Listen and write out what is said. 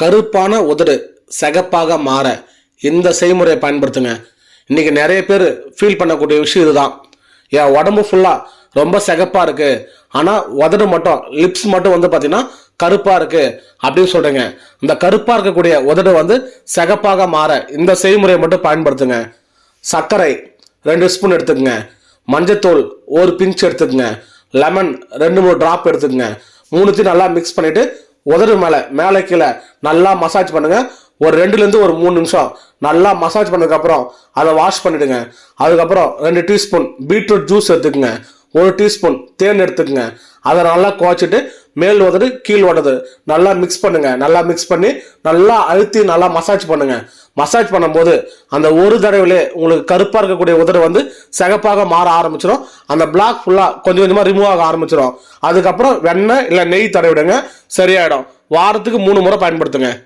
கருப்பான உதடு சிகப்பாக மாற இந்த செய்முறையை பயன்படுத்துங்க. இன்றைக்கி நிறைய பேர் ஃபீல் பண்ணக்கூடிய விஷயம் இதுதான். என் உடம்பு ஃபுல்லாக ரொம்ப சிகப்பாக இருக்குது ஆனால் உதடு மட்டும் லிப்ஸ் மட்டும் வந்து பார்த்தீங்கன்னா கருப்பாக இருக்குது அப்படின்னு சொல்கிறேங்க இந்த கருப்பாக இருக்கக்கூடிய உதடு வந்து சிகப்பாக மாற இந்த செய்முறையை மட்டும் பயன்படுத்துங்க. சர்க்கரை ரெண்டு ஸ்பூன் எடுத்துக்கங்க. மஞ்சத்தூள் ஒரு பிஞ்ச் எடுத்துக்கங்க. லெமன் ரெண்டு மூணு ட்ராப் எடுத்துக்கங்க. மூணுத்தையும் நல்லா மிக்ஸ் பண்ணிவிட்டு உதடு மேலே மேலே கீழே நல்லா மசாஜ் பண்ணுங்க. ஒரு ரெண்டுலேருந்து ஒரு மூணு நிமிஷம் நல்லா மசாஜ் பண்ணதுக்கப்புறம் அதை வாஷ் பண்ணிவிடுங்க அதுக்கப்புறம் ரெண்டு டீஸ்பூன் பீட்ரூட் ஜூஸ் எடுத்துக்கோங்க. ஒரு டீஸ்பூன் தேன் எடுத்துக்கோங்க. அதை நல்லா குவச்சிட்டு மேல் உதடு கீழ் உதடு நல்லா மிக்ஸ் பண்ணுங்க. நல்லா மிக்ஸ் பண்ணி நல்லா அழுத்தி நல்லா மசாஜ் பண்ணுங்க. மசாஜ் பண்ணும்போது அந்த ஒரு தடவையிலே உங்களுக்கு கருப்பாக இருக்கக்கூடிய உதடு வந்து சிகப்பாக மாற ஆரம்பிச்சிடும் அந்த பிளாக் ஃபுல்லாக கொஞ்சம் கொஞ்சமாக ரிமூவ் ஆக ஆரம்பிச்சிடும் அதுக்கப்புறம் வெண்ணெய் இல்லை நெய் தடவிடுங்க. சரியாயிடும். வாரத்துக்கு மூணு முறை பயன்படுத்துங்க.